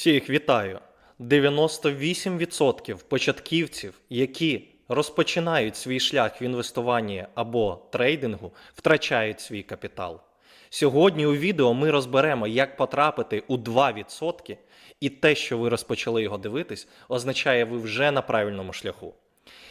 Всіх вітаю! 98% початківців, які розпочинають свій шлях в інвестуванні або трейдингу, втрачають свій капітал. Сьогодні у відео ми розберемо, як потрапити у 2%, і те, що ви розпочали його дивитись, означає, ви вже на правильному шляху.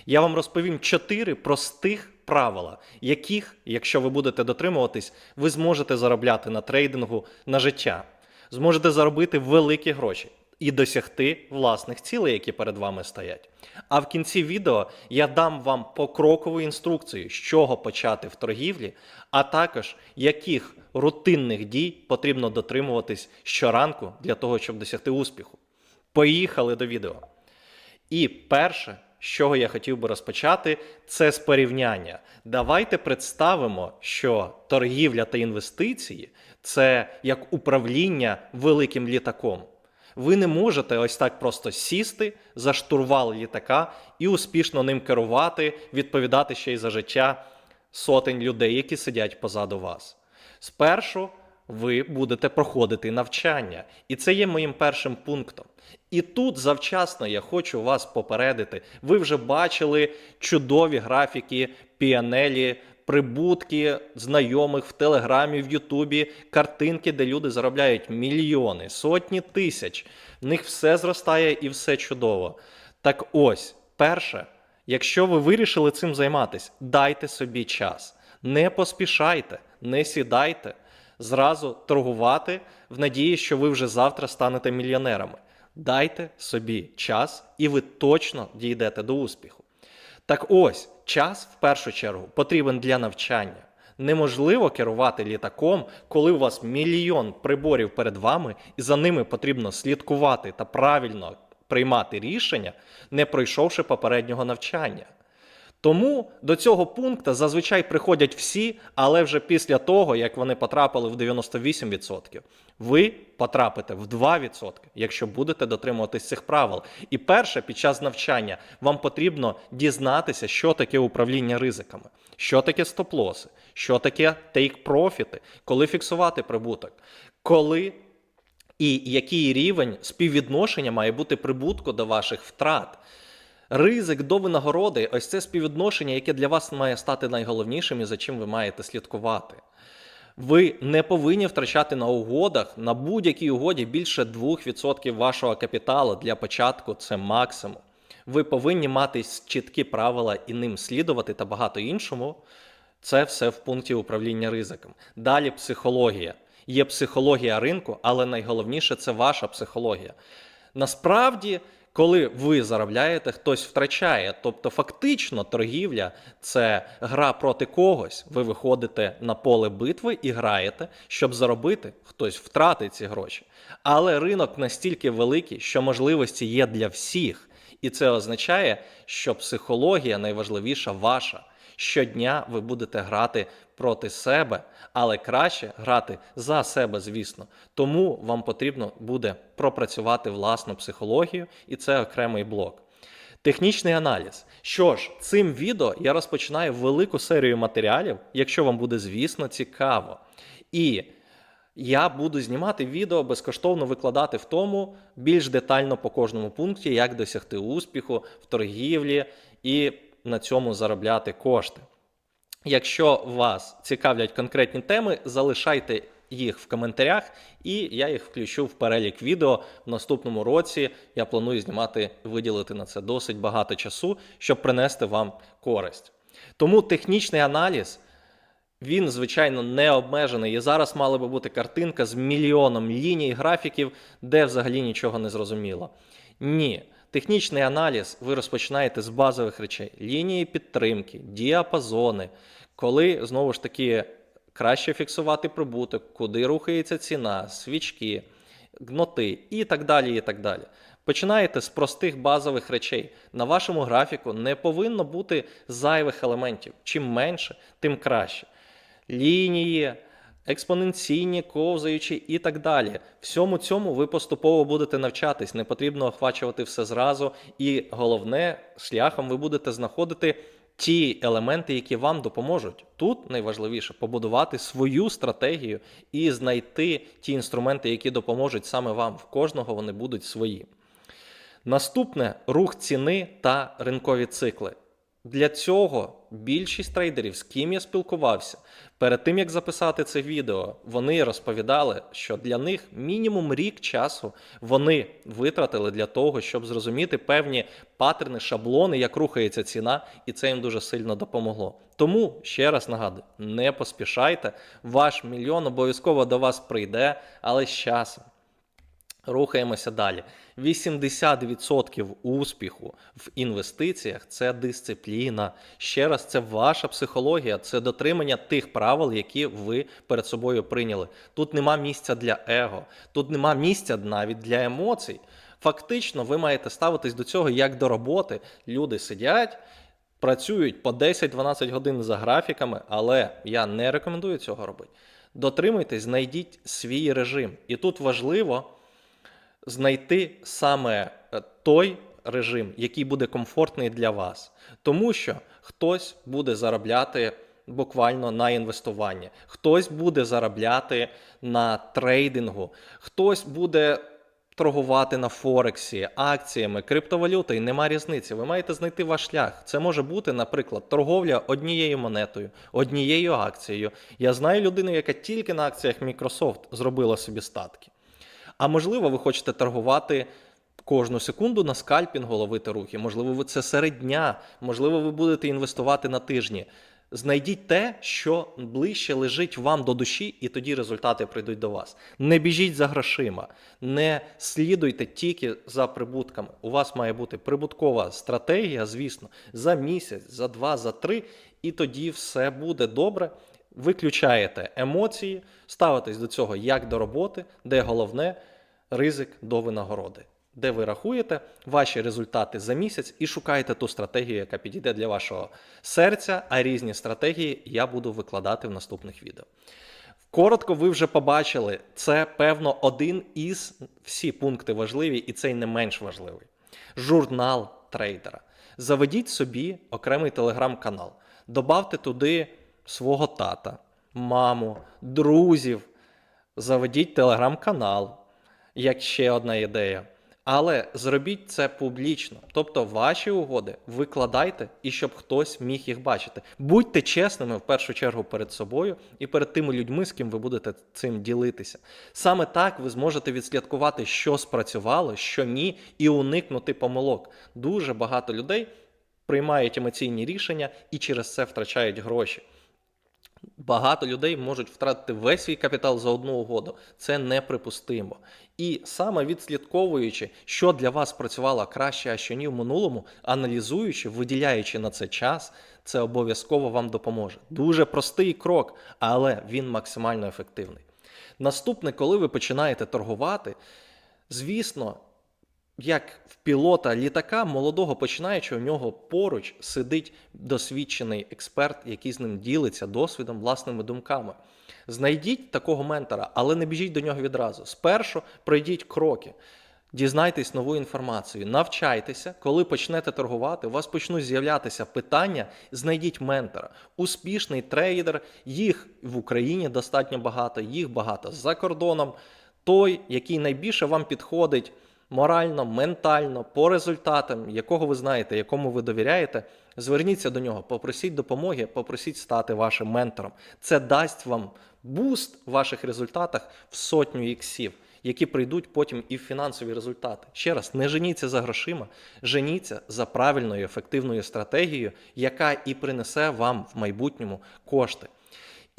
Я вам розповім чотири простих правила, яких, якщо ви будете дотримуватись, ви зможете заробляти на трейдингу на життя, зможете заробити великі гроші і досягти власних цілей, які перед вами стоять. А в кінці відео я дам вам покрокову інструкцію, з чого почати в торгівлі, а також яких рутинних дій потрібно дотримуватись щоранку для того, щоб досягти успіху. Поїхали до відео. І перше, з чого я хотів би розпочати, це з порівняння. Давайте представимо, що торгівля та інвестиції це як управління великим літаком. Ви не можете ось так просто сісти за штурвал літака і успішно ним керувати, відповідати ще й за життя сотень людей, які сидять позаду вас. Спершу ви будете проходити навчання, і це є моїм першим пунктом. І тут завчасно я хочу вас попередити. Ви вже бачили чудові графіки піанелі, прибутки знайомих в Телеграмі, в Ютубі, картинки, де люди заробляють мільйони, сотні тисяч. В них все зростає і все чудово. Так ось, перше, якщо ви вирішили цим займатися, дайте собі час. Не поспішайте, не сідайте зразу торгувати в надії, що ви вже завтра станете мільйонерами. Дайте собі час, і ви точно дійдете до успіху. Так ось, час в першу чергу потрібен для навчання. Неможливо керувати літаком, коли у вас мільйон приборів перед вами, і за ними потрібно слідкувати та правильно приймати рішення, не пройшовши попереднього навчання. Тому до цього пункту зазвичай приходять всі, але вже після того, як вони потрапили в 98%. Ви потрапите в 2%, якщо будете дотримуватись цих правил. І перше, під час навчання вам потрібно дізнатися, що таке управління ризиками, що таке стоп-лоси, що таке тейк-профіти, коли фіксувати прибуток, коли і який рівень співвідношення має бути прибутку до ваших втрат. Ризик до винагороди ось це співвідношення, яке для вас має стати найголовнішим і за чим ви маєте слідкувати. Ви не повинні втрачати на угодах на будь-якій угоді більше 2% вашого капіталу для початку це максимум. Ви повинні мати чіткі правила і ним слідувати та багато іншому. Це все в пункті управління ризиком. Далі психологія. Є психологія ринку, але найголовніше це ваша психологія. Насправді, коли ви заробляєте, хтось втрачає. Тобто, фактично, торгівля це гра проти когось. Ви виходите на поле битви і граєте, щоб заробити, хтось втратить ці гроші. Але ринок настільки великий, що можливості є для всіх. І це означає, що психологія найважливіша ваша. Щодня ви будете грати проти себе, але краще грати за себе, звісно. Тому вам потрібно буде пропрацювати власну психологію, і це окремий блок. Технічний аналіз. Що ж, цим відео я розпочинаю велику серію матеріалів, якщо вам буде, звісно, цікаво. І я буду знімати відео, безкоштовно викладати в тому більш детально по кожному пункті, як досягти успіху в торгівлі і на цьому заробляти кошти. Якщо вас цікавлять конкретні теми, залишайте їх в коментарях, і я їх включу в перелік відео в наступному році. Я планую знімати, виділити на це досить багато часу, щоб принести вам користь. Тому технічний аналіз. Він, звичайно, не обмежений. І зараз мала би бути картинка з мільйоном ліній, графіків, де взагалі нічого не зрозуміло. Ні. Технічний аналіз ви розпочинаєте з базових речей: лінії підтримки, діапазони, коли знову ж таки краще фіксувати прибуток, куди рухається ціна, свічки, гноти і так далі. і так далі. Починаєте з простих базових речей. На вашому графіку не повинно бути зайвих елементів. Чим менше, тим краще. Лінії, експоненційні, ковзаючі і так далі. Всьому цьому ви поступово будете навчатись, не потрібно охвачувати все зразу. І головне, шляхом ви будете знаходити ті елементи, які вам допоможуть. Тут найважливіше побудувати свою стратегію і знайти ті інструменти, які допоможуть саме вам. В кожного вони будуть свої. Наступне рух ціни та ринкові цикли. Для цього більшість трейдерів, з ким я спілкувався, перед тим як записати це відео, вони розповідали, що для них мінімум рік часу вони витратили для того, щоб зрозуміти певні паттерни, шаблони, як рухається ціна, і це їм дуже сильно допомогло. Тому ще раз нагадую: не поспішайте, ваш мільйон обов'язково до вас прийде, але з часом. Рухаємося далі. 80% успіху в інвестиціях це дисципліна. Ще раз, це ваша психологія, це дотримання тих правил, які ви перед собою прийняли. Тут нема місця для его, тут нема місця навіть для емоцій. Фактично, ви маєте ставитись до цього як до роботи. Люди сидять. Працюють по 10-12 годин за графіками, але я не рекомендую цього робити. Дотримуйтесь, знайдіть свій режим. І тут важливо знайти саме е, той режим, який буде комфортний для вас. Тому що хтось буде заробляти буквально на інвестуванні, хтось буде заробляти на трейдингу, хтось буде. Торгувати на Форексі, акціями, криптовалютою нема різниці. Ви маєте знайти ваш шлях. Це може бути, наприклад, торговля однією монетою, однією акцією. Я знаю людину, яка тільки на акціях Microsoft зробила собі статки. А можливо, ви хочете торгувати кожну секунду на скальпінгу ловити рухи. Можливо, ви це серед дня, можливо, ви будете інвестувати на тижні. Знайдіть те, що ближче лежить вам до душі, і тоді результати прийдуть до вас. Не біжіть за грошима, не слідуйте тільки за прибутками. У вас має бути прибуткова стратегія, звісно, за місяць, за два, за три, і тоді все буде добре. Виключаєте емоції, ставитесь до цього як до роботи, де головне ризик до винагороди, де ви рахуєте ваші результати за місяць і шукаєте ту стратегію, яка підійде для вашого серця, а різні стратегії я буду викладати в наступних відео. Коротко, ви вже побачили, це певно один із всі пункти важливі, і цей не менш важливий. Журнал трейдера. Заведіть собі окремий телеграм-канал, добавте туди свого тата, маму, друзів. Заведіть телеграм-канал, як ще одна ідея. Але зробіть це публічно. Тобто ваші угоди викладайте і щоб хтось міг їх бачити. Будьте чесними в першу чергу перед собою і перед тими людьми, з ким ви будете цим ділитися. Саме так ви зможете відслідкувати, що спрацювало, що ні, і уникнути помилок. Дуже багато людей приймають емоційні рішення і через це втрачають гроші. Багато людей можуть втратити весь свій капітал за одну угоду. Це неприпустимо. І саме відслідковуючи, що для вас працювало краще, а що ні в минулому, аналізуючи, виділяючи на це час, це обов'язково вам допоможе. Дуже простий крок, але він максимально ефективний. Наступне, коли ви починаєте торгувати, звісно, як в пілота літака молодого починаючого, у нього поруч сидить досвідчений експерт, який з ним ділиться досвідом, власними думками. Знайдіть такого ментора, але не біжіть до нього відразу. Спершу пройдіть кроки. Дізнайтесь нову інформацію, навчайтеся, коли почнете торгувати, у вас почнуть з'являтися питання, знайдіть ментора. Успішний трейдер, їх в Україні достатньо багато, їх багато за кордоном. Той, який найбільше вам підходить морально, ментально, по результатам, якого ви знаєте, якому ви довіряєте, зверніться до нього, попросіть допомоги, попросіть стати вашим ментором. Це дасть вам буст в ваших результатах в сотню іксів, які прийдуть потім і в фінансові результати. Ще раз, не женіться за грошима, женіться за правильною ефективною стратегією, яка і принесе вам в майбутньому кошти.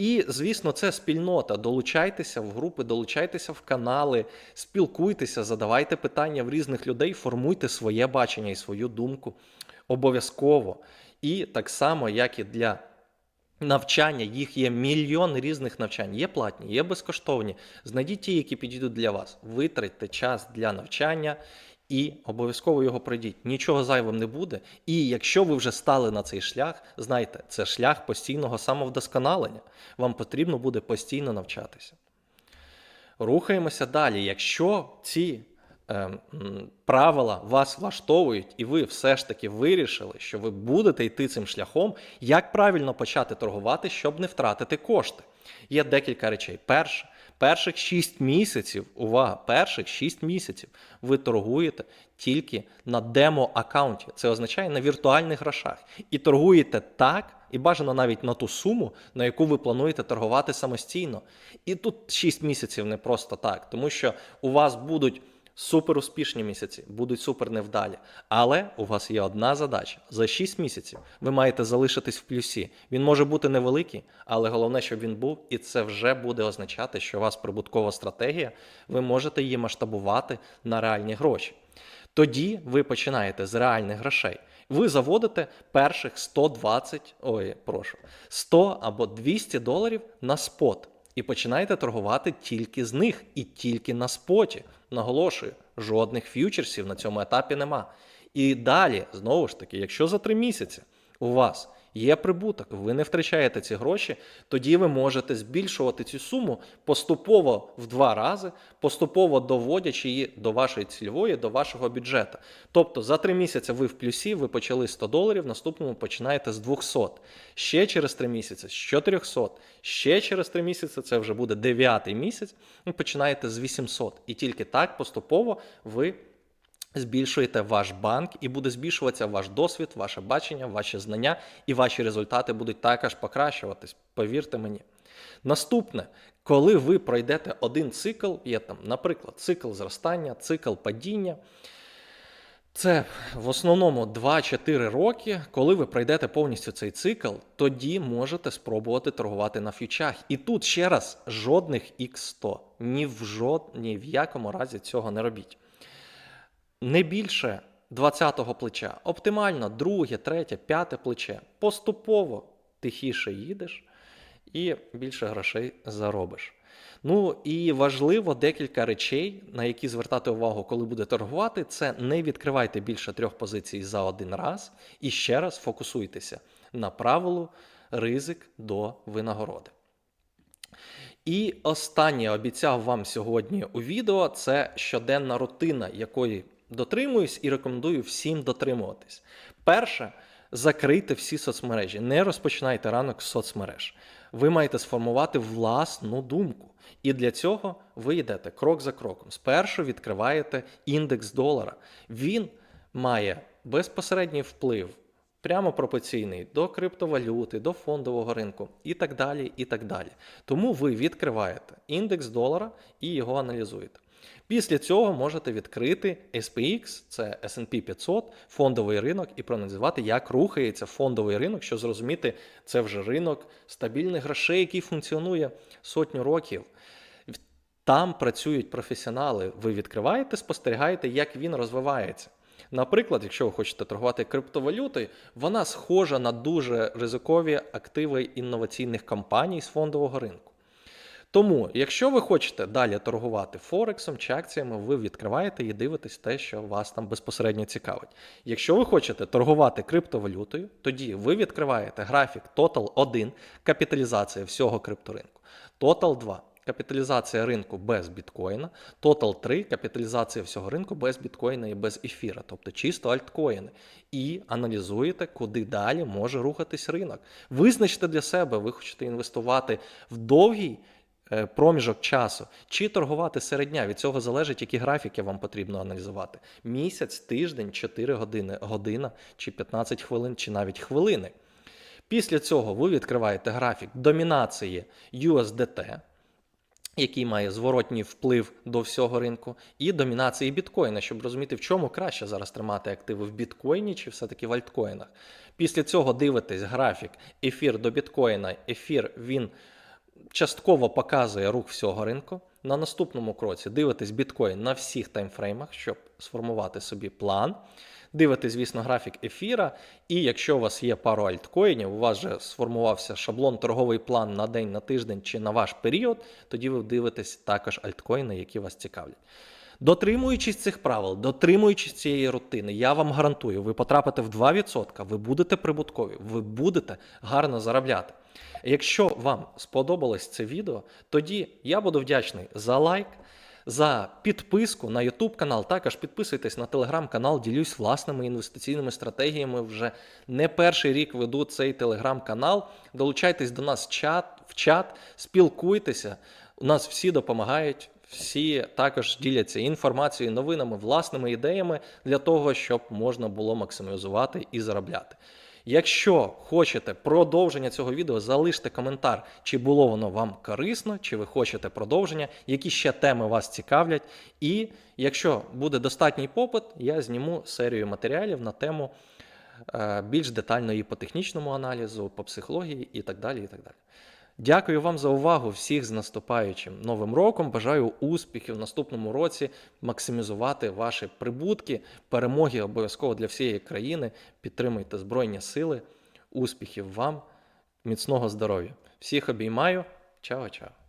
І, звісно, це спільнота. Долучайтеся в групи, долучайтеся в канали, спілкуйтеся, задавайте питання в різних людей, формуйте своє бачення і свою думку обов'язково. І так само, як і для навчання, їх є мільйон різних навчань. Є платні, є безкоштовні. Знайдіть ті, які підійдуть для вас. Витратьте час для навчання. І обов'язково його пройдіть. Нічого зайвим не буде. І якщо ви вже стали на цей шлях, знайте, це шлях постійного самовдосконалення. Вам потрібно буде постійно навчатися. Рухаємося далі. Якщо ці е, правила вас влаштовують, і ви все ж таки вирішили, що ви будете йти цим шляхом, як правильно почати торгувати, щоб не втратити кошти. Є декілька речей. Перше, перших 6 місяців, увага, перших 6 місяців ви торгуєте тільки на демо-аккаунті. Це означає на віртуальних грошах. І торгуєте так, і бажано навіть на ту суму, на яку ви плануєте торгувати самостійно. І тут 6 місяців не просто так, тому що у вас будуть супер успішні місяці, будуть супер невдалі. Але у вас є одна задача: за 6 місяців ви маєте залишитись в плюсі. Він може бути невеликий, але головне, щоб він був, і це вже буде означати, що у вас прибуткова стратегія, ви можете її масштабувати на реальні гроші. Тоді ви починаєте з реальних грошей. Ви заводите перших 120, ой, прошу, 100 або 200 доларів на спот і починаєте торгувати тільки з них і тільки на споті. Наголошую, жодних ф'ючерсів на цьому етапі нема. І далі, знову ж таки, якщо за три місяці у вас є прибуток, ви не втрачаєте ці гроші, тоді ви можете збільшувати цю суму поступово в два рази, поступово доводячи її до вашої цільової, до вашого бюджету. Тобто за три місяці ви в плюсі, ви почали 100 доларів, наступному починаєте з 200. Ще через три місяці з 400. Ще через три місяці, це вже буде дев'ятий місяць, ви починаєте з 800. І тільки так поступово ви збільшуєте ваш банк і буде збільшуватися ваш досвід, ваше бачення, ваші знання, і ваші результати будуть також покращуватись. Повірте мені. Наступне, коли ви пройдете один цикл, є там, наприклад, цикл зростання, цикл падіння. Це в основному 2-4 роки. Коли ви пройдете повністю цей цикл, тоді можете спробувати торгувати на фьючах. І тут ще раз жодних X100. Ні в жод, ні в якому разі цього не робіть. Не більше 20-го плеча. Оптимально друге, третє, п'яте плече. Поступово тихіше їдеш і більше грошей заробиш. Ну і важливо декілька речей, на які звертати увагу, коли буде торгувати, це не відкривайте більше трьох позицій за один раз і ще раз фокусуйтеся на правилу ризик до винагороди. І останнє обіцяв вам сьогодні у відео це щоденна рутина, якої дотримуюсь і рекомендую всім дотримуватись. Перше, закрийте всі соцмережі, не розпочинайте ранок з соцмереж. Ви маєте сформувати власну думку. І для цього ви йдете крок за кроком. Спершу відкриваєте індекс долара. Він має безпосередній вплив, прямо пропорційний до криптовалюти, до фондового ринку і так далі. і так далі. Тому ви відкриваєте індекс долара і його аналізуєте. Після цього можете відкрити SPX, це S&P 500, фондовий ринок, і проаналізувати, як рухається фондовий ринок, щоб зрозуміти, це вже ринок стабільних грошей, який функціонує сотню років. Там працюють професіонали. Ви відкриваєте, спостерігаєте, як він розвивається. Наприклад, якщо ви хочете торгувати криптовалютою, вона схожа на дуже ризикові активи інноваційних компаній з фондового ринку. Тому, якщо ви хочете далі торгувати Форексом чи акціями, ви відкриваєте і дивитесь те, що вас там безпосередньо цікавить. Якщо ви хочете торгувати криптовалютою, тоді ви відкриваєте графік Total 1, капіталізація всього крипторинку, Total 2. Капіталізація ринку без біткоїна, Total 3 капіталізація всього ринку без біткоїна і без ефіра, тобто чисто альткоїни. І аналізуєте, куди далі може рухатись ринок. Визначте для себе, ви хочете інвестувати в довгий проміжок часу чи торгувати середня. Від цього залежить, які графіки вам потрібно аналізувати. Місяць, тиждень, 4 години, година, чи 15 хвилин, чи навіть хвилини. Після цього ви відкриваєте графік домінації USDT який має зворотній вплив до всього ринку, і домінації біткоїна, щоб розуміти, в чому краще зараз тримати активи в біткоїні чи все-таки в альткоїнах. Після цього дивитесь графік ефір до біткоїна. Ефір він частково показує рух всього ринку. На наступному кроці дивитесь біткоін на всіх таймфреймах, щоб сформувати собі план. Дивитесь, звісно, графік ефіра, і якщо у вас є пару альткоїнів, у вас вже сформувався шаблон торговий план на день, на тиждень чи на ваш період, тоді ви дивитесь також альткоїни, які вас цікавлять. Дотримуючись цих правил, дотримуючись цієї рутини, я вам гарантую, ви потрапите в 2%, ви будете прибуткові, ви будете гарно заробляти. Якщо вам сподобалось це відео, тоді я буду вдячний за лайк за підписку на YouTube канал. Також підписуйтесь на телеграм-канал, ділюсь власними інвестиційними стратегіями. Вже не перший рік веду цей телеграм-канал. Долучайтесь до нас в чат, в чат, спілкуйтеся. У нас всі допомагають. Всі також діляться інформацією, новинами, власними ідеями для того, щоб можна було максимізувати і заробляти. Якщо хочете продовження цього відео, залиште коментар, чи було воно вам корисно, чи ви хочете продовження, які ще теми вас цікавлять. І якщо буде достатній попит, я зніму серію матеріалів на тему більш детально і по технічному аналізу, по психології і так далі. І так далі. Дякую вам за увагу. Всіх з наступаючим новим роком. Бажаю успіхів в наступному році, максимізувати ваші прибутки, перемоги обов'язково для всієї країни. Підтримуйте Збройні Сили. Успіхів вам, міцного здоров'я. Всіх обіймаю. Чао-чао.